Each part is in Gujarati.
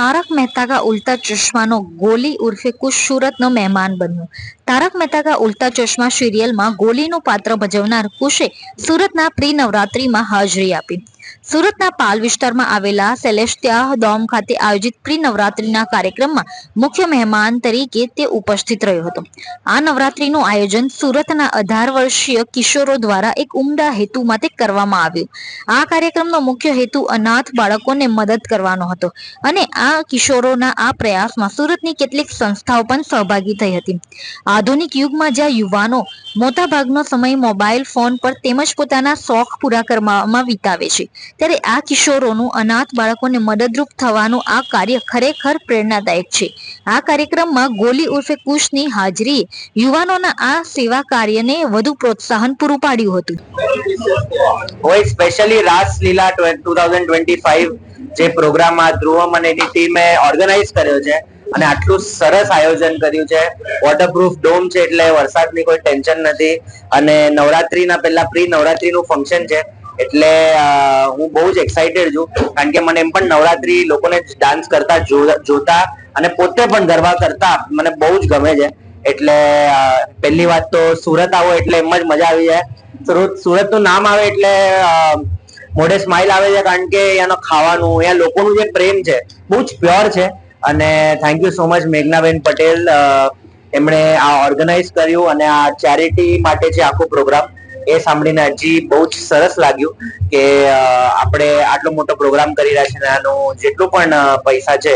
તારક મહેતા કા ઉલ્ટા ચશ્માનો ગોલી ઉર્ફે કુશ સુરતનો મહેમાન બન્યો. તારક મહેતા કા ઉલ્ટા ચશ્મા સિરિયલમાં ગોલીનું પાત્ર ભજવનાર કુશે સુરતના પ્રી નવરાત્રીમાં હાજરી આપી. સુરતના પાલ વિસ્તારમાં આવેલા સેલેસ્ટિયા ડોમ ખાતે આયોજિત પ્રી નવરાત્રીના કાર્યક્રમમાં મુખ્ય મહેમાન તરીકે તે ઉપસ્થિત રહ્યો હતો. આ નવરાત્રીનું આયોજન સુરતના અઢાર વર્ષીય કિશોરો દ્વારા એક ઉમદા હેતુ માટે કરવામાં આવ્યું. આ કાર્યક્રમનો મુખ્ય હેતુ અનાથ બાળકોને મદદ કરવાનો હતો અને આ કિશોરોના આ પ્રયાસમાં સુરતની કેટલીક સંસ્થાઓ પણ સહભાગી થઈ હતી. આધુનિક યુગમાં જ્યાં યુવાનો મોટાભાગનો સમય મોબાઈલ ફોન પર તેમજ પોતાના શોખ પૂરા કરવામાં વિતાવે છે ત્યારે આ કિશોરોનું અનાથ બાળકોને મદદરૂપ થવાનું આ કાર્ય ખરેખર પ્રેરણાદાયક છે. આ કાર્યક્રમમાં ગોલી ઉર્ફે કુશની હાજરીએ યુવાનોના આ સેવા કાર્યને વધુ પ્રોત્સાહન પૂરું પાડ્યું હતું. હોય specially Raasleela two thousand twenty five જે પ્રોગ્રામમાં ધ્રુવમ અને એની ટીમે ઓર્ગેનાઇઝ કર્યો છે અને આટલું સરસ આયોજન કર્યું છે. વોટરપ્રૂફ ડોમ છે એટલે વરસાદની કોઈ ટેન્શન નથી અને નવરાત્રીના પહેલા પ્રી નવરાત્રીનું ફંક્શન છે. એટલે હું બહુ જ એક્સાઇટેડ છું. કારણ કે મને એમ પણ નવરાત્રી લોકોને ડાન્સ કરતા જોતા અને પોતે પણ ગરબા કરતા મને બહુ જ ગમે છે. એટલે પહેલી વાત તો સુરત આવો એટલે એમ જ મજા આવી જાય. સુરત, સુરતનું નામ આવે એટલે મોઢે સ્માઇલ આવે છે કારણ કે અહીંયાનો ખાવાનું અહીંયા લોકોનું જે પ્રેમ છે, બહુ જ પ્યોર છે. અને thank you so much Meghnaben Patel એમણે આ ઓર્ગેનાઇઝ કર્યું અને આ ચેરિટી માટે છે આખો પ્રોગ્રામ એ સાંભળીને હજી બહુ જ સરસ લાગ્યું કે આપણે આટલો મોટો પ્રોગ્રામ કરી રહ્યા છે આનું જેટલું પણ પૈસા છે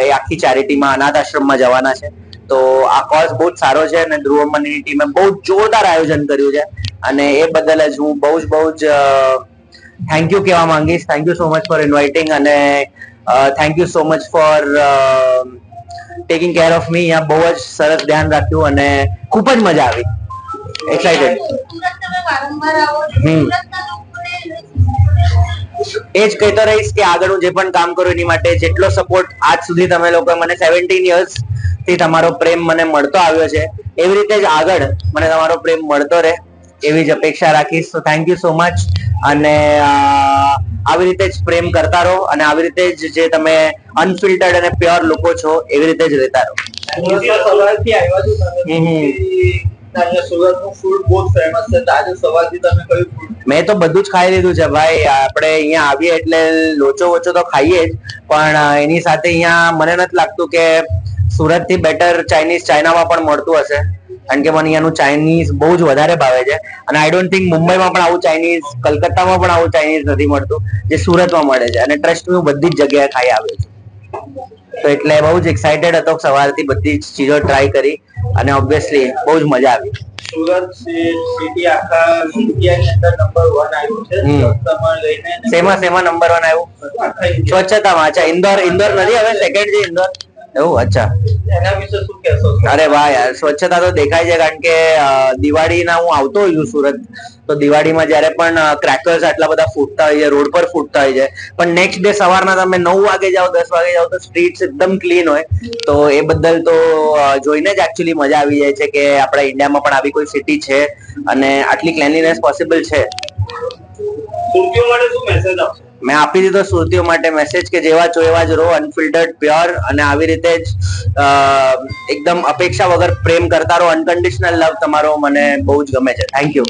એ આખી ચેરિટીમાં, અનાથ આશ્રમમાં જવાના છે. તો આ કોર્સ બહુ જ સારો છે અને ધ્રુવ અમનની ટીમે બહુ જોરદાર આયોજન કર્યું છે. અને એ બદલ જ હું બહુ જ બહુ જ થેન્ક યુ કહેવા માંગીશ. Thank you so much for inviting અને thank you so much for taking care of me અહીંયા બહુ જ સરસ ધ્યાન રાખ્યું અને ખૂબ જ મજા આવી. એક્સાઇટેડ હમ. એ જ કહેતો રહીશ કે આગળ હું જે પણ કામ કરું એની માટે જેટલો સપોર્ટ આજ સુધી તમે લોકો મને સેવન્ટીન યર્સથી તમારો પ્રેમ મને મળતો આવ્યો છે. એવી રીતે જ આગળ મને તમારો પ્રેમ મળતો રહે એવી જ અપેક્ષા રાખીશ. તો થેન્ક યુ સો મચ અને આવી રીતે જ પ્રેમ કરતા રહો અને આવી રીતે જ જે તમે અનફિલ્ટર્ડ અને પ્યોર લોકો છો એવી રીતે જ રહેતા રહો. સુરતનું ફૂડ બહુ ફેમસ છે. તો સવારથી તમે કયું મેં તો બધું જ ખાઈ લીધું છે ભાઈ. આપણે અહીંયા આવીએ એટલે લોચો વોચો તો ખાઈએ જ. પણ એની સાથે અહીંયા મને નથી લાગતું કે સુરતથી બેટર ચાઇનીઝ ચાઇનામાં પણ મળતું હશે. કારણ કે મને અહીંયાનું ચાઇનીઝ બહુ જ વધારે ભાવે છે. અને આઈ ડોન્ટ થિંક મુંબઈમાં પણ આવું ચાઇનીઝ કલકત્તામાં પણ આવું ચાઇનીઝ નથી મળતું, જે સુરતમાં મળે છે. અને ટ્રસ્ટ હું બધી જ જગ્યાએ ખાઈ આવ્યો છું. તો એટલે બહુ જ એક્સાઇટેડ હતો સવારથી બધી જ ચીજો ટ્રાય કરી અને ઓબ્વિયસલી બહુ જ મજા આવી. સુરત સિટી આખા ઇન્ડિયાની અંદર નંબર વન આવ્યું છે. લઈને શેમાં શેમાં નંબર વન આવ્યું? સ્વચ્છતામાં. અચ્છા ઇન્દોર ઇન્દોર નથી હવે? સેકન્ડ છે ઇન્દોર? એવું? અચ્છા. એના વિશે શું કહેશો? અરે વાહ યાર સ્વચ્છતા તો દેખાય છે કારણ કે દિવાળીના હું આવતો હોઉં છું સુરત તો દિવાળીમાં જ્યારે પણ ક્રેકર્સ આટલા બધા ફૂટતા હોય છે રોડ પર ફૂટતા હોય છે પણ નેક્સ્ટ ડે સવારના તમે નવ વાગે જાઓ દસ વાગે જાઓ તો સ્ટ્રીટ્સ એકદમ ક્લીન હોય. તો એ બદલ તો જોઈને જ એકચ્યુઅલી મજા આવી જાય છે કે આપણા ઇન્ડિયામાં પણ આવી કોઈ સિટી છે અને આટલી ક્લેનલીનેસ પોસિબલ છે. સુરતીઓ માટે શું મેસેજ આપશો? મેં આપી દીધો સુરતીઓ માટે મેસેજ કે જેવા છો એવા જ રહો અનફિલ્ટર્ડ પ્યોર અને આવી રીતે જ એકદમ અપેક્ષા વગર પ્રેમ કરતા રહો અનકન્ડિશનલ લવ તમારો મને બહુ જ ગમે છે. Thank you